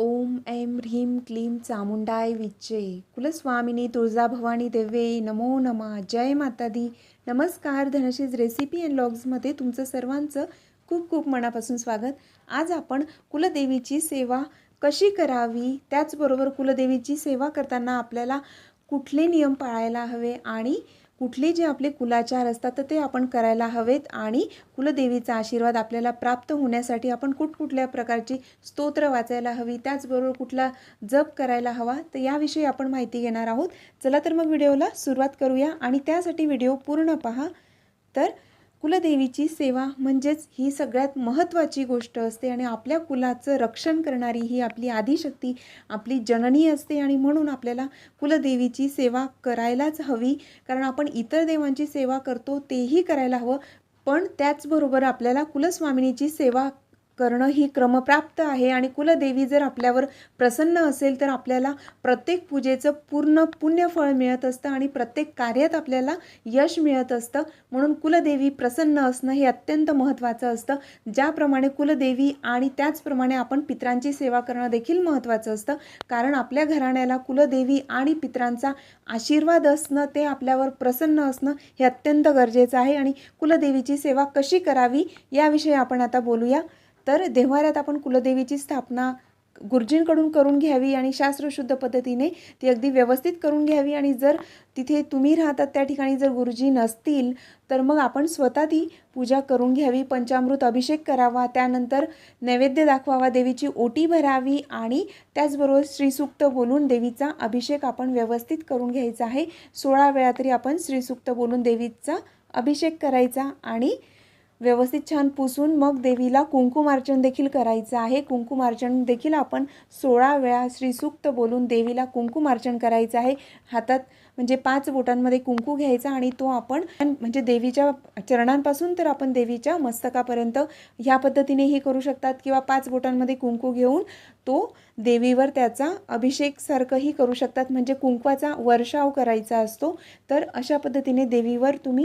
ओम ऐं ह्रीं क्लीं चामुंडाय विच्चे कुलस्वामिनी तुळजाभवानी देवे नमो नमः. जय माता दी नमस्कार धनशीज रेसिपी अँड लॉग्समध्ये तुमचं सर्वांचं खूप खूप मनापासून स्वागत. आज आपण कुलदेवीची सेवा कशी करावी? त्याचबरोबर कुलदेवीची सेवा करताना आपल्याला कुठले नियम पाळायला हवे आणि कुठले जे आपले कुलाचार असतात तर ते आपण करायला हवेत आणि कुलदेवीचा आशीर्वाद आपल्याला प्राप्त होण्यासाठी आपण कुठकुठल्या प्रकारची स्तोत्र वाचायला हवी त्याचबरोबर कुठला जप करायला हवा तर याविषयी आपण माहिती घेणार आहोत. चला तर मग व्हिडिओला सुरुवात करूया आणि त्यासाठी व्हिडिओ पूर्ण पहा. तर कुलदेवीची सेवा म्हणजेच ही सगळ्यात महत्त्वाची गोष्ट असते आणि आपल्या कुलाचं रक्षण करणारी ही आपली आदिशक्ती आपली जननी असते आणि म्हणून आपल्याला कुलदेवीची सेवा करायलाच हवी. कारण आपण इतर देवांची सेवा करतो तेही करायला हवं. पण त्याचबरोबर आपल्याला कुलस्वामिनीची सेवा करणं ही क्रमप्राप्त आहे आणि कुलदेवी जर आपल्यावर प्रसन्न असेल तर आपल्याला प्रत्येक पूजेचं पूर्ण पुण्यफळ मिळत असतं आणि प्रत्येक कार्यात आपल्याला यश मिळत असतं. म्हणून कुलदेवी प्रसन्न असणं हे अत्यंत महत्त्वाचं असतं. ज्याप्रमाणे कुलदेवी आणि त्याचप्रमाणे आपण पित्रांची सेवा करणं देखील महत्त्वाचं असतं. कारण आपल्या घराण्याला कुलदेवी आणि पित्रांचा आशीर्वाद असणं ते आपल्यावर प्रसन्न असणं हे अत्यंत गरजेचं आहे. आणि कुलदेवीची सेवा कशी करावी याविषयी आपण आता बोलूया. तर देव्हाऱ्यात आपण कुलदेवीची स्थापना गुरुजींकडून करून घ्यावी आणि शास्त्रशुद्ध पद्धतीने ती अगदी व्यवस्थित करून घ्यावी. आणि जर तिथे तुम्ही राहतात त्या ठिकाणी जर गुरुजी नसतील तर मग आपण स्वतः ती पूजा करून घ्यावी पंचामृत अभिषेक करावा त्यानंतर नैवेद्य दाखवावा देवीची ओटी भरावी आणि त्याचबरोबर श्रीसूक्त बोलून देवीचा अभिषेक आपण व्यवस्थित करून घ्यायचा आहे. सोळा वेळा तरी आपण श्रीसूक्त बोलून देवीचा अभिषेक करायचा आणि व्यवस्थित छान पुसून मग देवीला कुंकुमार्चन देखील करायचं आहे. कुंकुमार्चन देखील आपण सोळा वेळा श्रीसूक्त बोलून देवीला कुंकुमार्चन करायचं आहे. हातात म्हणजे पाच बोटांमध्ये कुंकू घ्यायचा आणि तो आपण म्हणजे देवीच्या चरणांपासून तर आपण देवीच्या मस्तकापर्यंत ह्या पद्धतीने हे करू शकतात किंवा पाच बोटांमध्ये कुंकू घेऊन तो देवीवर त्याचा अभिषेकसारखंही करू शकतात. म्हणजे कुंकवाचा वर्षाव करायचा असतो. तर अशा पद्धतीने देवीवर तुम्ही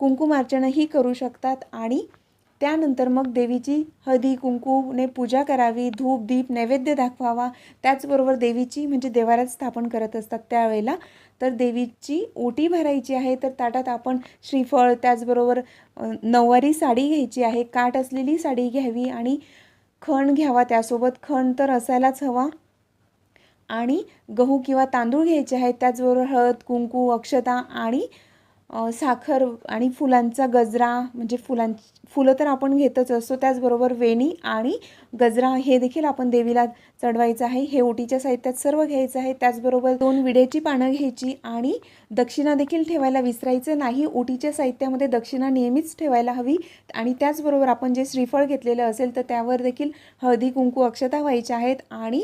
कुंकुमार्चनही करू शकतात आणि त्यानंतर मग देवीची हळदी कुंकूने पूजा करावी धूप दीप नैवेद्य दाखवावा. त्याचबरोबर देवीची म्हणजे देवाऱ्यात स्थापन करत असतात त्यावेळेला. तर देवीची ओटी भरायची आहे तर ताटात आपण श्रीफळ त्याचबरोबर नऊवारी साडी घ्यायची आहे. काठ असलेली साडी घ्यावी आणि खण घ्यावा त्यासोबत. खण तर असायलाच हवा. आणि गहू किंवा तांदूळ घ्यायचे आहेत त्याचबरोबर हळद कुंकू अक्षता आणि साखर आणि फुलांचा गजरा म्हणजे फुलां फुलं तर आपण घेतच असतो त्याचबरोबर वेणी आणि गजरा हे देखील आपण देवीला चढवायचं आहे. हे ओटीच्या साहित्यात सर्व घ्यायचं आहे. त्याचबरोबर दोन विड्याची पानं घ्यायची आणि दक्षिणा देखील ठेवायला विसरायचं नाही. ओटीच्या साहित्यामध्ये दक्षिणा नेहमीच ठेवायला हवी आणि त्याचबरोबर आपण जे श्रीफळ घेतलेलं असेल तर त्यावर देखील हळदी कुंकू अक्षता व्हायच्या आहेत आणि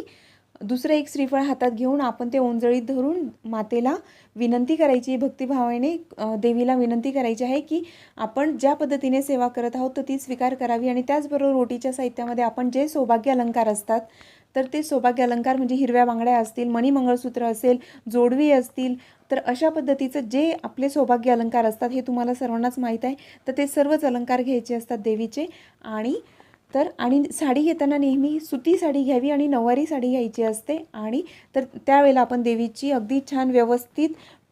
दुसरं एक श्रीफळ हातात घेऊन आपण ते ओंजळीत धरून मातेला विनंती करायची भक्तिभावाने देवीला विनंती करायची आहे की आपण ज्या पद्धतीने सेवा करत आहोत तर ती स्वीकार करावी आणि त्याचबरोबर रोटीच्या साहित्यामध्ये आपण जे सौभाग्य अलंकार असतात तर ते सौभाग्य अलंकार म्हणजे हिरव्या बांगड्या असतील मणिमंगळसूत्र असेल जोडवी असतील तर अशा पद्धतीचं जे आपले सौभाग्य अलंकार असतात हे तुम्हाला सर्वांनाच माहीत आहे तर ते सर्वच अलंकार घ्यायचे असतात देवीचे आणि तर आणि साडी घेताना नेहमी सुती साडी घ्यावी आणि नऊवारी साडी घ्यायची असते. आणि तर त्यावेळेला आपण देवीची अगदी छान व्यवस्थित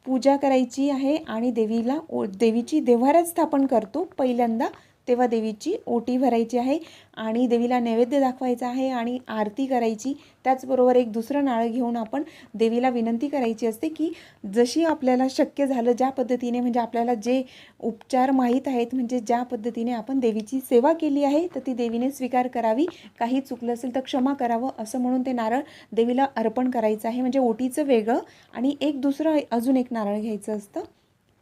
पूजा करायची आहे आणि देवीला ओ देवीची देव्हाराच स्थापन करतो. पहिल्यांदा तेव्हा देवीची ओटी भरायची आहे आणि देवीला नैवेद्य दाखवायचा आहे आणि आरती करायची. त्याचबरोबर एक दुसरं नाळं घेऊन आपण देवीला विनंती करायची असते की जशी आपल्याला शक्य झालं ज्या पद्धतीने म्हणजे आपल्याला जे उपचार माहीत आहेत म्हणजे ज्या पद्धतीने आपण देवीची सेवा केली आहे तर ती देवीने स्वीकार करावी. काही चुकलं असेल तर क्षमा करावं असं म्हणून ते नारळ देवीला अर्पण करायचं आहे. म्हणजे ओटीचं वेगळं आणि एक दुसरं अजून एक नारळ घ्यायचं असतं.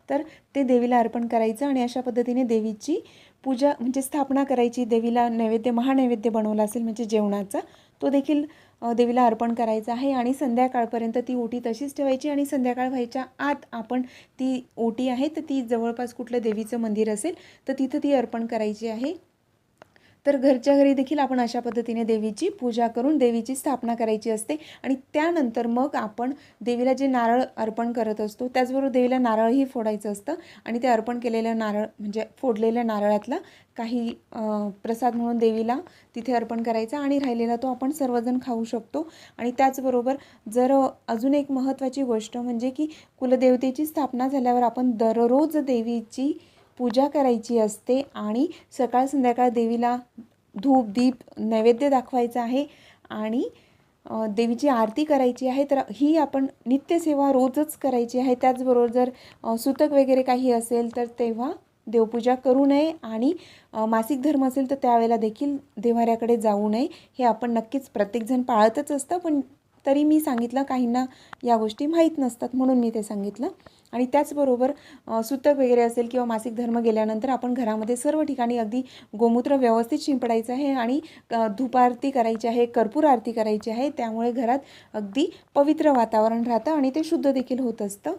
तर ते देवीला अर्पण करायचं आणि अशा पद्धतीने देवीची पूजा म्हणजे स्थापना करायची देवीला नैवेद्य महानैवेद्य बनवला असेल म्हणजे जेवणाचा तो देखील देवीला अर्पण करायचा आहे आणि संध्याकाळपर्यंत ती ओटी तशीच ठेवायची आणि संध्याकाळ व्हायच्या आत आपण ती ओटी आहे तर ती जवळपास कुठलं देवीचं मंदिर असेल तर तिथं ती अर्पण करायची आहे. तर घरच्या घरी देखील आपण अशा पद्धतीने देवीची पूजा करून देवीची स्थापना करायची असते आणि त्यानंतर मग आपण देवीला जे नारळ अर्पण करत असतो त्याचबरोबर देवीला नारळही फोडायचं असतं आणि ते अर्पण केलेलं नारळ म्हणजे फोडलेल्या नारळातला काही प्रसाद म्हणून देवीला तिथे अर्पण करायचा आणि राहिलेला तो आपण सर्वजण खाऊ शकतो. आणि त्याचबरोबर जर अजून एक महत्त्वाची गोष्ट म्हणजे की कुलदेवतेची स्थापना झाल्यावर आपण दररोज देवीची पूजा करायची असते आणि सकाळ संध्याकाळ देवीला धूप दीप नैवेद्य दाखवायचा आहे आणि देवीची आरती करायची आहे. तर ही आपण नित्यसेवा रोजच करायची आहे. त्याचबरोबर जर सुतक वगैरे काही असेल तर तेव्हा देवपूजा करू नये आणि मासिक धर्म असेल तर त्यावेळेला देखील देवाऱ्याकडे जाऊ नये. हे आपण नक्कीच प्रत्येकजण पाळतच असतं. पण तरी मी सांगितलं काहींना या गोष्टी माहीत नसतात म्हणून मी ते सांगितलं. आणि त्याचबरोबर सुतक वगैरे असेल किंवा मासिक धर्म गेल्यानंतर आपण घरामध्ये सर्व ठिकाणी अगदी गोमूत्र व्यवस्थित शिंपडायचं आहे आणि धूप आरती करायची आहे कर्पूर आरती करायची आहे त्यामुळे घरात अगदी पवित्र वातावरण राहतं आणि ते शुद्ध देखील होत असतं.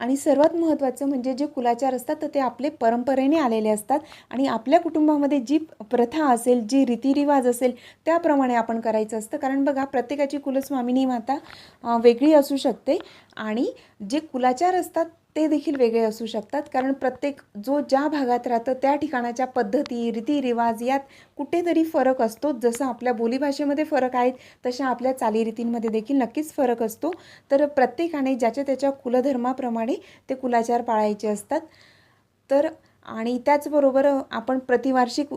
आणि सर्वात महत्त्वाचं म्हणजे जे कुलाचार असतात तर ते आपले परंपरेने आलेले असतात. आणि आपल्या कुटुंबामध्ये जी प्रथा असेल जी रीतिरिवाज असेल त्याप्रमाणे आपण करायचं असतं. कारण बघा प्रत्येकाची कुलस्वामिनी माता वेगळी असू शकते. आणि जे कुलाचार असतात ते देखील वेगळे असू शकतात. कारण प्रत्येक जो ज्या भागात राहतं त्या ठिकाणाच्या पद्धती रीतिरिवाज यात कुठेतरी फरक असतो. जसं आपल्या बोलीभाषेमध्ये फरक आहेत तशा आपल्या चालीरीतींमध्ये देखील नक्कीच फरक असतो. तर प्रत्येकाने ज्याच्या त्याच्या कुलधर्माप्रमाणे ते कुलाचार पाळायचे असतात. तर आणि त्याचबरोबर आपण प्रतिवार्षिक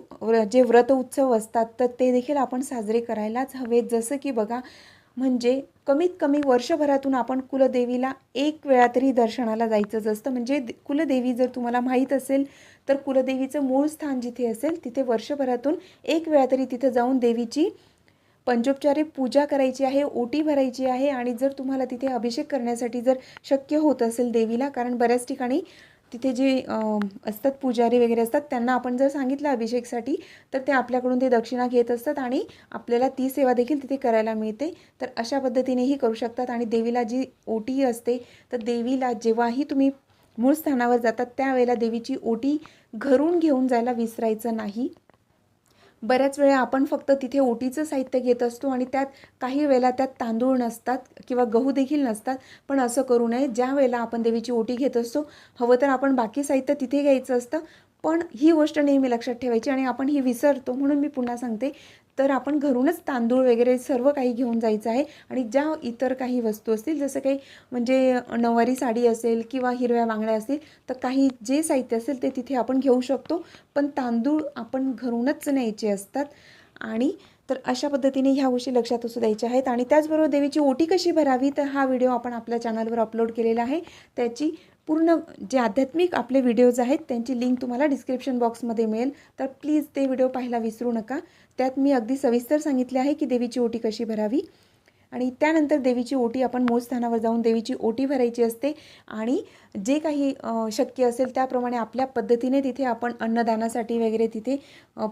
जे व्रत उत्सव असतात तर ते देखील आपण साजरे करायलाच हवेत. जसं की बघा म्हणजे कमीत कमी वर्षभरातून आपण कुलदेवीला एक वेळा तरी दर्शनाला जायचंच असतं. म्हणजे कुलदेवी जर तुम्हाला माहीत असेल तर कुलदेवीचं मूळ स्थान जिथे असेल तिथे वर्षभरातून एक वेळा तरी तिथं जाऊन देवीची पंचोपचारे पूजा करायची आहे ओटी भरायची आहे. आणि जर तुम्हाला तिथे अभिषेक करण्यासाठी जर शक्य होत असेल देवीला कारण बऱ्याच ठिकाणी तिथे जे असतात पुजारी वगैरे असतात त्यांना आपण जर सांगितलं अभिषेकसाठी तर ते आपल्याकडून ते दक्षिणा घेत असतात आणि आपल्याला ती सेवा देखील तिथे करायला मिळते. तर अशा पद्धतीनेही करू शकतात आणि देवीला जी ओटी असते तर देवीला जेव्हाही तुम्ही मूळ स्थानावर जातात त्यावेळेला देवीची ओटी घरून घेऊन जायला विसरायचं नाही. बऱ्याच वेळा आपण फक्त तिथे ओटीचं साहित्य घेत असतो आणि त्यात काही वेळेला त्यात तांदूळ नसतात किंवा गहू देखील नसतात पण असं करू नये. ज्या वेळेला आपण देवीची ओटी घेत असतो हवं तर आपण बाकी साहित्य तिथे घ्यायचं असतं. पण ही गोष्ट नेहमी लक्षात ठेवायची आणि आपण ही विसरतो म्हणून मी पुन्हा सांगते. तर आपण घरूनच तांदूळ वगैरे सर्व काही घेऊन जायचं आहे आणि ज्या इतर काही वस्तू असतील जसं काही म्हणजे नऊवारी साडी असेल किंवा हिरव्या बांगड्या असतील तर काही जे साहित्य असेल ते तिथे आपण घेऊ शकतो. पण तांदूळ आपण घरूनच न्यायचे असतात आणि तर अशा पद्धतीने ह्या गोष्टी लक्षात असू द्यायच्या आहेत. आणि त्याचबरोबर देवीची ओटी कशी भरावी तर हा व्हिडिओ आपण आपल्या चॅनलवर अपलोड केलेला आहे. त्याची पूर्ण जे आध्यात्मिक आपले व्हिडिओज आहेत त्यांची लिंक तुम्हाला डिस्क्रिप्शन बॉक्समध्ये मिळेल. तर प्लीज ते व्हिडिओ पाहायला विसरू नका. त्यात मी अगदी सविस्तर सांगितले आहे की देवीची ओटी कशी भरावी. आणि त्यानंतर देवीची ओटी आपण मूळस्थानावर जाऊन देवीची ओटी भरायची असते. आणि जे काही शक्य असेल त्याप्रमाणे आपल्या पद्धतीने तिथे आपण अन्नदानासाठी वगैरे तिथे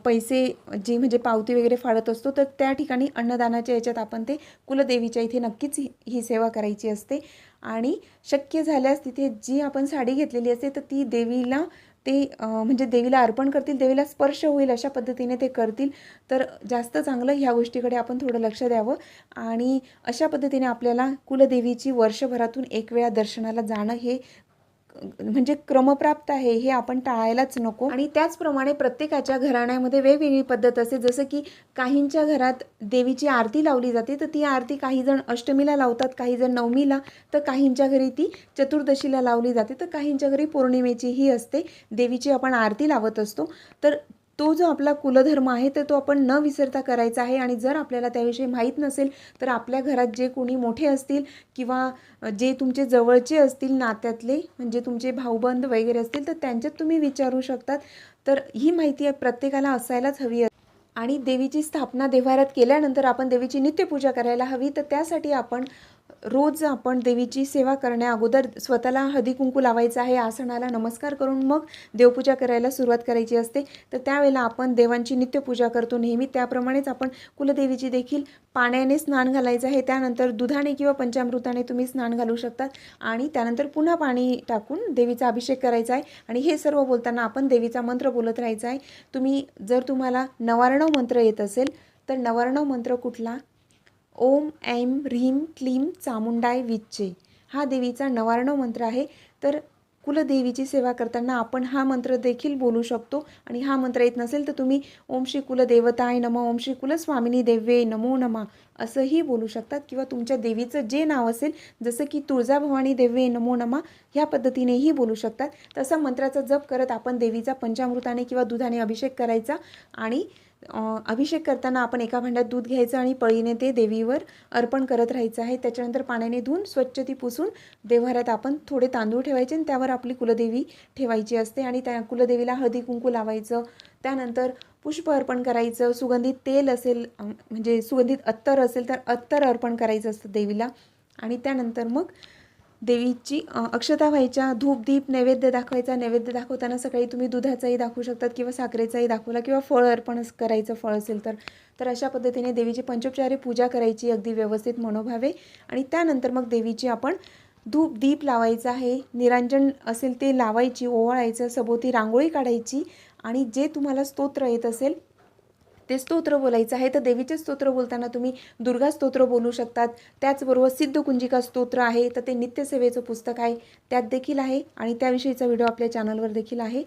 पैसे जे म्हणजे पावती वगैरे फाडत असतो तर त्या ठिकाणी अन्नदानाच्या याच्यात आपण ते कुलदेवीच्या इथे नक्कीच ही ही सेवा करायची असते. आणि शक्य झाल्यास तिथे जी आपण साडी घेतलेली असते तर ती देवीला ते म्हणजे देवीला अर्पण करतील देवीला स्पर्श होईल अशा पद्धतीने ते करतील. तर जास्त चांगलं ह्या गोष्टीकडे आपण थोडं लक्ष द्यावं. आणि अशा पद्धतीने आपल्याला कुलदेवीची वर्षभरातून एक वेळा दर्शनाला जाणं हे म्हणजे क्रमप्राप्त आहे हे आपण टाळायलाच नको. आणि त्याचप्रमाणे प्रत्येकाच्या घराण्यामध्ये वेगवेगळी पद्धत असते. जसं की काहींच्या घरात देवीची आरती लावली जाते तर ती आरती काही जण अष्टमीला लावतात काही जण नवमीला. तर काहींच्या घरी ती चतुर्दशीला लावली जाते तर काहींच्या घरी पौर्णिमेची ही असते. देवीची आपण आरती लावत असतो. तर तो जो आपला कुलधर्म आहे तर तो आपण न विसरता करायचा आहे. आणि जर आपल्याला त्याविषयी माहीत नसेल तर आपल्या घरात जे कोणी मोठे असतील किंवा जे तुमचे जवळचे असतील नात्यातले म्हणजे तुमचे भाऊबंद वगैरे असतील तर त्यांच्यात तुम्ही विचारू शकतात. तर ही माहिती प्रत्येकाला असायलाच हवी आणि देवीची स्थापना देव्हाऱ्यात केल्यानंतर आपण देवीची नित्यपूजा करायला हवी. तर त्यासाठी आपण रोज आपण देवीची सेवा करण्या अगोदर स्वतःला हळदीकुंकू लावायचं आहे आसनाला नमस्कार करून मग देवपूजा करायला सुरुवात करायची असते. तर त्यावेळेला आपण देवांची नित्यपूजा करतो नेहमी. त्याप्रमाणेच आपण कुलदेवीची देखील पाण्याने स्नान घालायचं आहे. त्यानंतर दुधाने किंवा पंचामृताने तुम्ही स्नान घालू शकतात. आणि त्यानंतर पुन्हा पाणी टाकून देवीचा अभिषेक करायचा आहे. आणि हे सर्व बोलताना आपण देवीचा मंत्र बोलत राहायचा आहे. तुम्ही जर तुम्हाला नवारणव मंत्र येत असेल तर नवारणव मंत्र कुठला? ओम ऐम ह्रीं क्लीं चामुंडाय विच्चे. हा देवीचा नवारणव मंत्र आहे. तर कुलदेवीची सेवा करताना आपण हा मंत्र देखील बोलू शकतो. आणि हा मंत्र येत नसेल तर तुम्ही ओम श्री कुलदेवताय नम ओम श्री कुलस्वामिनी देव्ये नमो नमा असंही बोलू शकतात. किंवा तुमच्या देवीचं जे नाव असेल जसं की तुळजाभवानी देव्ये नमो नमा ह्या पद्धतीनेही बोलू शकतात. तसा मंत्राचा जप करत आपण देवीचा पंचामृताने किंवा दुधाने अभिषेक करायचा. आणि अभिषेक करताना आपण एका भांड्यात दूध घ्यायचं आणि पळीने ते देवीवर अर्पण करत राहायचं आहे. त्याच्यानंतर पाण्याने धुवून स्वच्छ ती पुसून देवघरात आपण थोडे तांदूळ ठेवायचे आणि त्यावर आपली कुलदेवी ठेवायची असते आणि त्या कुलदेवीला हळदी कुंकू लावायचं. त्यानंतर पुष्प अर्पण करायचं. सुगंधित तेल असेल म्हणजे सुगंधित अत्तर असेल तर अत्तर अर्पण करायचं असतं देवीला. आणि त्यानंतर मग देवीची अक्षता व्हायच्या धूप दीप नैवेद्य दाखवायचा नैवेद्य दाखवताना सकाळी तुम्ही दुधाचाही दाखवू शकतात किंवा साखरेचाही दाखवला किंवा फळ अर्पण करायचं फळ असेल तर. तर अशा पद्धतीने देवीची पंचोपचारी पूजा करायची अगदी व्यवस्थित मनोभावे. आणि त्यानंतर मग देवीची आपण धूप दीप लावायचं आहे. निरांजन असेल ते लावायची ओवाळायचं सभोवती रांगोळी काढायची. आणि जे तुम्हाला स्तोत्र येत असेल ते स्तोत्र बोलायचं आहे. तर देवीचे स्तोत्र बोलताना तुम्ही दुर्गा स्तोत्र बोलू शकतात. त्याचबरोबर सिद्धकुंजिका स्तोत्र आहे. तर ते नित्यसेवेचं पुस्तक आहे. त्यात देखील आहे. आणि त्याविषयीचा व्हिडिओ आपल्या चॅनलवर देखील आहे.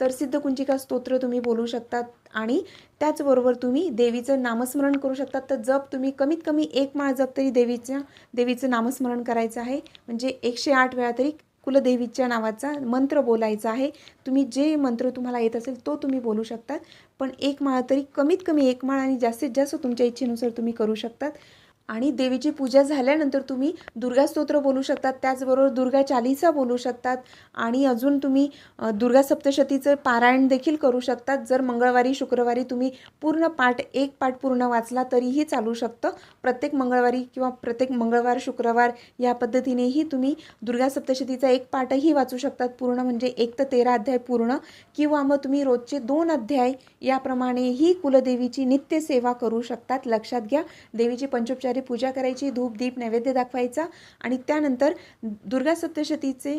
तर सिद्धकुंजिका स्तोत्र तुम्ही बोलू शकतात. आणि त्याचबरोबर तुम्ही देवीचं नामस्मरण करू शकतात. तर जप तुम्ही कमीत कमी एक माळ जप तरी देवीच्या देवीचं नामस्मरण करायचं आहे. म्हणजे एकशे आठ वेळा तरी कुलदेवीच्या नावाचा मंत्र बोलायचा आहे. तुम्ही जे मंत्र तुम्हाला येत असेल तो तुम्ही बोलू शकतात. पण एक माळ तरी कमीत कमी एक माळ आणि जास्तीत जास्त तुमच्या इच्छेनुसार तुम्ही करू शकतात. आणि देवीची पूजा झाल्यानंतर तुम्ही दुर्गा स्तोत्र बोलू शकतात त्याचबरोबर दुर्गा चालिसा बोलू शकतात आणि अजून तुम्ही दुर्गा सप्तशतीचं पारायण देखील करू शकतात. जर मंगळवारी शुक्रवारी तुम्ही पूर्ण पाठ एक पाठ पूर्ण वाचला तरीही चालू शकतं. प्रत्येक मंगळवारी किंवा प्रत्येक मंगळवार शुक्रवार या पद्धतीनेही तुम्ही दुर्गा सप्तशतीचा एक पाठही वाचू शकतात. पूर्ण म्हणजे एक तर तेरा अध्याय पूर्ण किंवा मग तुम्ही रोजचे दोन अध्याय याप्रमाणेही कुलदेवीची नित्य सेवा करू शकतात. लक्षात घ्या देवीची पंचोपचारी पूजा करायची धूप दीप नैवेद्य दाखवायचा आणि त्यानंतर दुर्गा सप्तशतीचे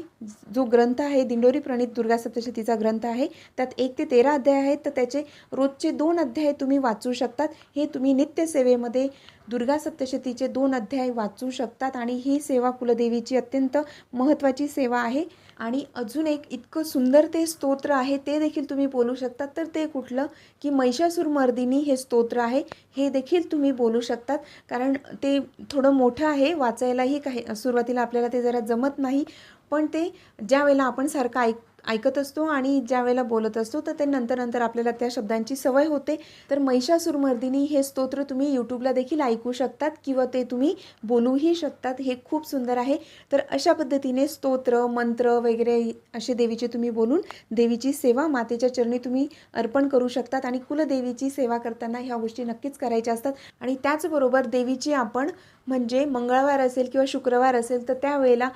जो ग्रंथ आहे दिंडोरी प्रणित दुर्गा सप्तशतीचा ग्रंथ आहे त्यात एक ते तेरा अध्याय आहेत. तर त्याचे रोजचे दोन अध्याय तुम्ही वाचू शकतात. हे तुम्ही नित्यसेवेमध्ये दुर्गा सप्तशतीचे दोन अध्याय वाचू शकतात आणि ही सेवा कुलदेवीची अत्यंत महत्त्वाची सेवा आहे. आणि अजून एक इतकं सुंदर ते स्तोत्र आहे ते देखील तुम्ही बोलू शकतात. तर ते कुठलं? की महिषासूर मर्दिनी हे स्तोत्र आहे हे देखील तुम्ही बोलू शकतात. कारण ते थोडं मोठं आहे वाचायलाही काही सुरुवातीला आपल्याला ते जरा जमत नाही. पण ते ज्या वेळेला आपण सारखं ऐक ऐकत असतो आणि ज्या वेळेला बोलत असतो तर ते नंतर नंतर आपल्याला त्या शब्दांची सवय होते. तर महिषासुरमर्दिनी हे स्तोत्र तुम्ही यूट्यूबला देखील ऐकू शकतात किंवा ते तुम्ही बोलूही शकतात. हे खूप सुंदर आहे. तर अशा पद्धतीने स्तोत्र मंत्र वगैरे असे देवीचे तुम्ही बोलून देवीची सेवा मातेच्या चरणी तुम्ही अर्पण करू शकतात आणि कुलदेवीची सेवा करताना ह्या गोष्टी नक्कीच करायच्या असतात. आणि त्याचबरोबर देवीची आपण म्हणजे मंगळवार असेल किंवा शुक्रवार असेल तर त्यावेळेला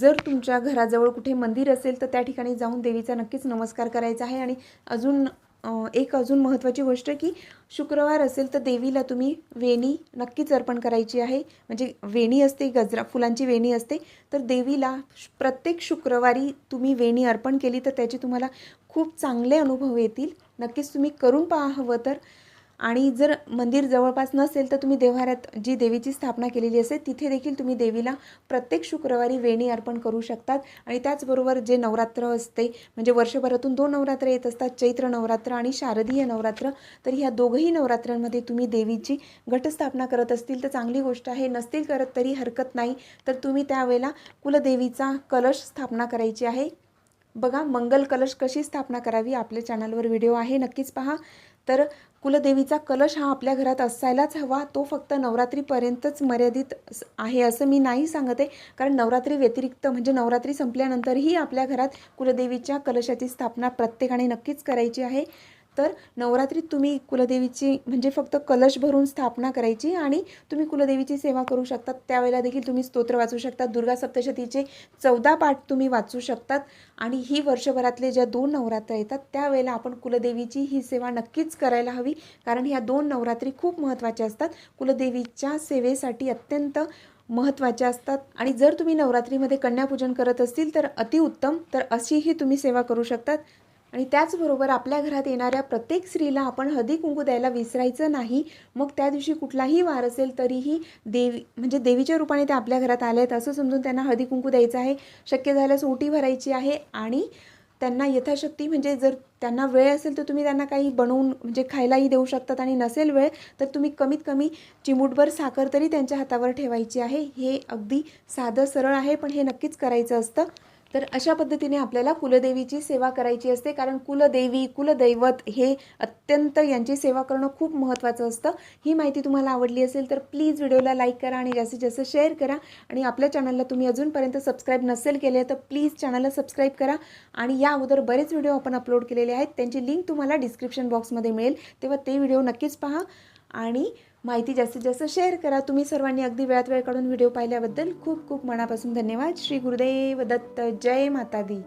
जर तुमच्या घराजवळ कुठे मंदिर असेल तर त्या ठिकाणी जाऊन देवीचा नक्कीच नमस्कार करायचा आहे. आणि अजून एक अजून महत्त्वाची गोष्ट की शुक्रवार असेल तर देवीला तुम्ही वेणी नक्कीच अर्पण करायची आहे. म्हणजे वेणी असते गजरा फुलांची वेणी असते. तर देवीला श- प्रत्येक शुक्रवारी तुम्ही वेणी अर्पण केली तर त्याचे तुम्हाला खूप चांगले अनुभव येतील. नक्कीच तुम्ही करून पहा हवं तर. आणि जर मंदिर जवळपास नसेल तर तुम्ही देव्हाऱ्यात जी देवीची स्थापना केलेली असेल तिथे देखील तुम्ही देवीला प्रत्येक शुक्रवारी वेणी अर्पण करू शकतात. आणि त्याचबरोबर जे नवरात्र असते म्हणजे वर्षभरातून दोन नवरात्र येत असतात चैत्र नवरात्र आणि शारदीय नवरात्र तर ह्या दोघंही नवरात्रांमध्ये तुम्ही देवीची घटस्थापना करत असतील तर चांगली गोष्ट आहे. नसतील करत तरी हरकत नाही. तर तुम्ही त्यावेळेला कुलदेवीचा कलश स्थापना करायची आहे. बघा मंगल कलश कशी स्थापना करावी आपल्या चॅनलवर व्हिडिओ आहे. नक्कीच पहा. तर कुलदेवीचा कलश हा आपल्या घरात असायलाच हवा. तो फक्त नवरात्रीपर्यंतच मर्यादित आहे असं मी नाही सांगत. आहे कारण नवरात्री व्यतिरिक्त म्हणजे नवरात्री संपल्यानंतरही आपल्या घरात कुलदेवीच्या कलशाची स्थापना प्रत्येकाने नक्कीच करायची आहे. तर नवरात्रीत तुम्ही कुलदेवीची म्हणजे फक्त कलश भरून स्थापना करायची आणि तुम्ही कुलदेवीची सेवा करू शकतात त्यावेळेला देखील तुम्ही स्तोत्र वाचू शकतात दुर्गा सप्तशतीचे चौदा पाठ तुम्ही वाचू शकतात. आणि ही वर्षभरातले ज्या दोन नवरात्र येतात त्यावेळेला आपण कुलदेवीची ही सेवा नक्कीच करायला हवी. कारण ह्या दोन नवरात्री खूप महत्त्वाच्या असतात. कुलदेवीच्या सेवेसाठी अत्यंत महत्त्वाच्या असतात. आणि जर तुम्ही नवरात्रीमध्ये कन्यापूजन करत असतील तर अतिउत्तम. तर अशीही तुम्ही सेवा करू शकतात. आणि त्याचबरोबर आपल्या घरात येणाऱ्या प्रत्येक स्त्रीला आपण हळदी कुंकू द्यायला विसरायचं नाही. मग त्या दिवशी कुठलाही वार असेल तरीही देवी म्हणजे देवीच्या रूपाने ते आपल्या घरात आले आहेत असं समजून त्यांना हळदी कुंकू द्यायचं आहे. शक्य झाल्यास ओटी भरायची आहे आणि त्यांना यथाशक्ती म्हणजे जर त्यांना वेळ असेल तर तुम्ही त्यांना काही बनवून म्हणजे खायलाही देऊ शकतात आणि नसेल वेळ तर तुम्ही कमीत कमी चिमूटभर साखर तरी त्यांच्या हातावर ठेवायची आहे. हे अगदी साधं सरळ आहे पण हे नक्कीच करायचं असतं. तर अशा पद्धतीने आपल्याला कुलदेवीची सेवा करायची असते कारण कुलदेवी कुलदैवत हे अत्यंत यांची सेवा करणं खूप महत्त्वाचं असतं. ही माहिती तुम्हाला आवडली असेल तर प्लीज व्हिडिओला लाईक करा आणि जास्तीत जास्त शेअर करा. आणि आपल्या चॅनलला तुम्ही अजूनपर्यंत सबस्क्राईब नसेल केले तर प्लीज चॅनलला सबस्क्राईब करा. आणि या अगोदर बरेच व्हिडिओ आपण अपलोड केलेले आहेत. त्यांची लिंक तुम्हाला डिस्क्रिप्शन बॉक्समध्ये मिळेल. तेव्हा ते व्हिडिओ नक्कीच पहा. आणि माहिती जास्तीत जास्त शेअर करा. तुम्ही सर्वांनी अगदी वेळात वेळ काढून व्हिडिओ पाहिल्याबद्दल खूप खूप मनापासून धन्यवाद. श्री गुरुदेव दत्त. जय माता दी.